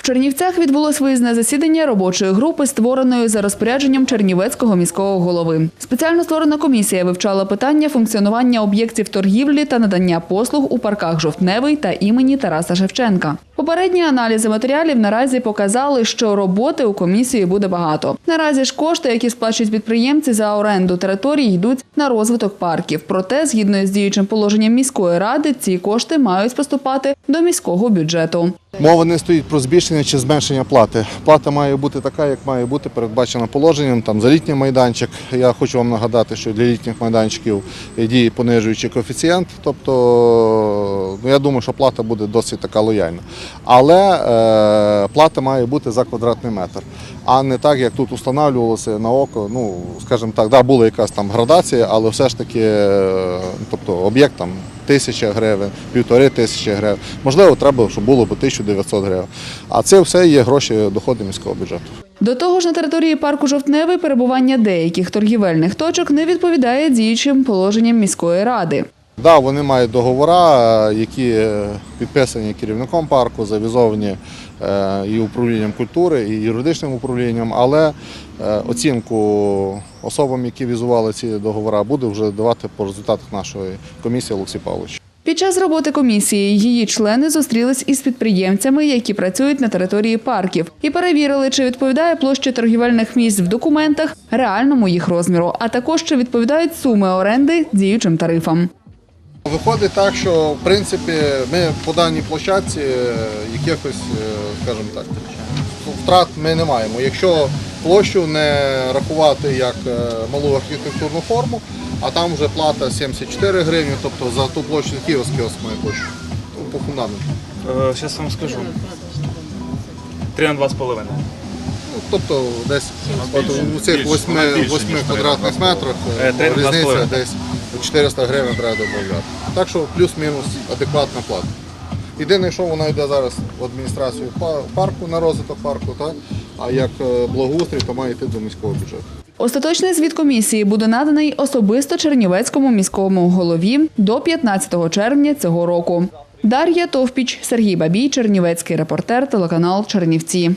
В Чернівцях відбулось виїзне засідання робочої групи, створеної за розпорядженням Чернівецького міського голови. Спеціально створена комісія вивчала питання функціонування об'єктів торгівлі та надання послуг у парках Жовтневий та імені Тараса Шевченка. Попередні аналізи матеріалів наразі показали, що роботи у комісії буде багато. Наразі ж кошти, які сплачують підприємці за оренду територій, йдуть на розвиток парків. Проте, згідно з діючим положенням міської ради, ці кошти мають поступати до міського бюджету. Мова не стоїть про збільшення чи зменшення плати. Плата має бути така, як має бути передбачена положенням. Там за літній майданчик. Я хочу вам нагадати, що для літніх майданчиків діє понижуючий коефіцієнт. Тобто, ну я думаю, що плата буде досить така лояльна. Але е, плата має бути за квадратний метр, а не так, як тут встановлювалося на око. Ну, скажімо так, да, була якась там градація, але все ж таки, е, тобто об'єкт там тисяча гривень, півтори тисячі гривень. Можливо, треба, щоб було б 1900 гривень. А це все є гроші доходи міського бюджету. До того ж, на території парку Жовтневий перебування деяких торгівельних точок не відповідає діючим положенням міської ради. Да, вони мають договори, е, які е, підписані керівником парку, завізовані е, і управлінням культури, і юридичним управлінням, але оцінку особам, які візували ці договори, буде вже давати по результатах нашої комісії Олексій Павлович. Під час роботи комісії її члени зустрілись із підприємцями, які працюють на території парків, і перевірили, чи відповідає площа торгівельних місць в документах реальному їх розміру, а також чи відповідають суми оренди діючим тарифам. Виходить так, що в принципі ми по даній площадці е, якихось, е, скажімо так, втрат ми не маємо. Якщо площу не рахувати як е, малу архітектурну форму, а там вже плата 74 гривні, тобто за ту площу кіоск кіоск має площу по фундаменту. Зараз вам скажу. Три на два з половиною. Ну, тобто десь от у цих 8, 8 квадратних метрах з різниця десь 400 гривень треба додати. Так що плюс-мінус адекватна плата. Єдине, що вона йде зараз в адміністрацію парку на розвиток парку, так? а як е, благоустрій, то має йти до міського бюджету. Остаточний звіт комісії буде наданий особисто Чернівецькому міському голові до 15 червня цього року. Дар'я Товпіч, Сергій Бабій, Чернівецький репортер, телеканал Чернівці.